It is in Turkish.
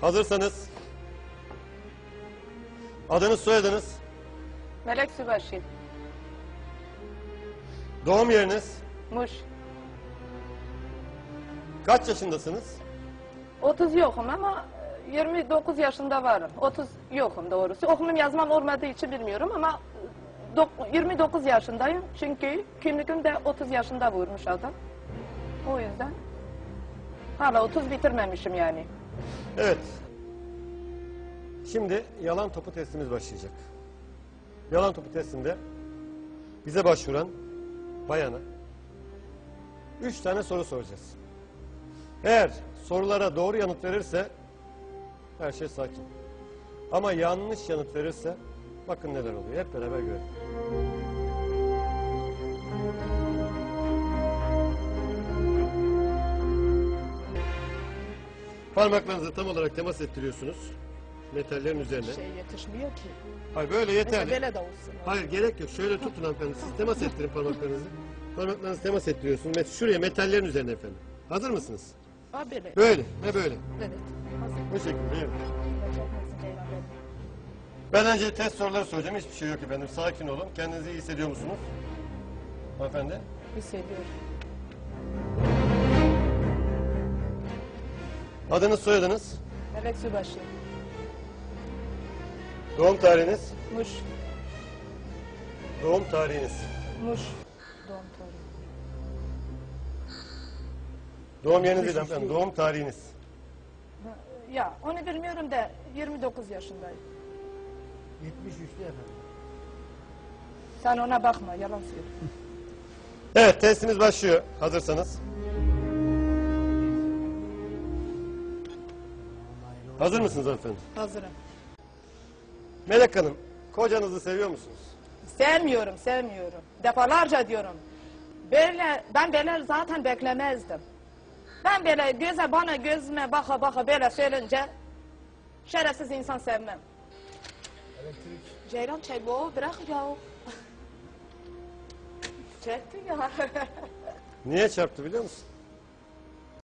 Hazırsanız adınız soyadınız, Melek Sübaşı. doğum yeriniz, Muş. kaç yaşındasınız? 30 yokum ama 29 yaşında varım. 30 yokum doğrusu. Okumum yazmam olmadığı için bilmiyorum ama dok- 29 yaşındayım. Çünkü kimlikim de 30 yaşında vurmuş adam. O yüzden hala 30 bitirmemişim yani. Evet. Şimdi yalan topu testimiz başlayacak. Yalan topu testinde bize başvuran bayana üç tane soru soracağız. Eğer sorulara doğru yanıt verirse her şey sakin. Ama yanlış yanıt verirse bakın neler oluyor. Hep beraber görelim. Parmaklarınızı tam olarak temas ettiriyorsunuz. Metallerin üzerine. Şey yetişmiyor ki. Hayır böyle yeterli. Mesela böyle de olsun. Hayır gerek yok. Şöyle tutun hanımefendi. Siz temas ettirin parmaklarınızı. Parmaklarınızı temas ettiriyorsunuz. Met şuraya metallerin üzerine efendim. Hazır mısınız? Ha böyle. Böyle ve böyle. Evet. Bu şekilde evet. Ben önce test soruları soracağım. Hiçbir şey yok efendim. Sakin olun. Kendinizi iyi hissediyor musunuz? Hanımefendi. Hissediyorum. Adınız soyadınız. Melek Sübaşı. Doğum tarihiniz. Muş. Doğum tarihiniz. Muş. Doğum tarihi. Doğum yeriniz değil hanımefendi. Doğum tarihiniz. Ya onu bilmiyorum da 29 yaşındayım. 73'te efendim. Sen ona bakma yalan söyle. Evet testimiz başlıyor. Hazırsanız. Hazır mısınız hanımefendi? Hazırım. Melek Hanım, kocanızı seviyor musunuz? Sevmiyorum, sevmiyorum. Defalarca diyorum. Böyle, ben böyle zaten beklemezdim. Ben böyle göze bana gözüme baka baka böyle söyleyince şerefsiz insan sevmem. Elektrik. Ceylan çek bu bırak ya. Çekti ya. Niye çarptı biliyor musun?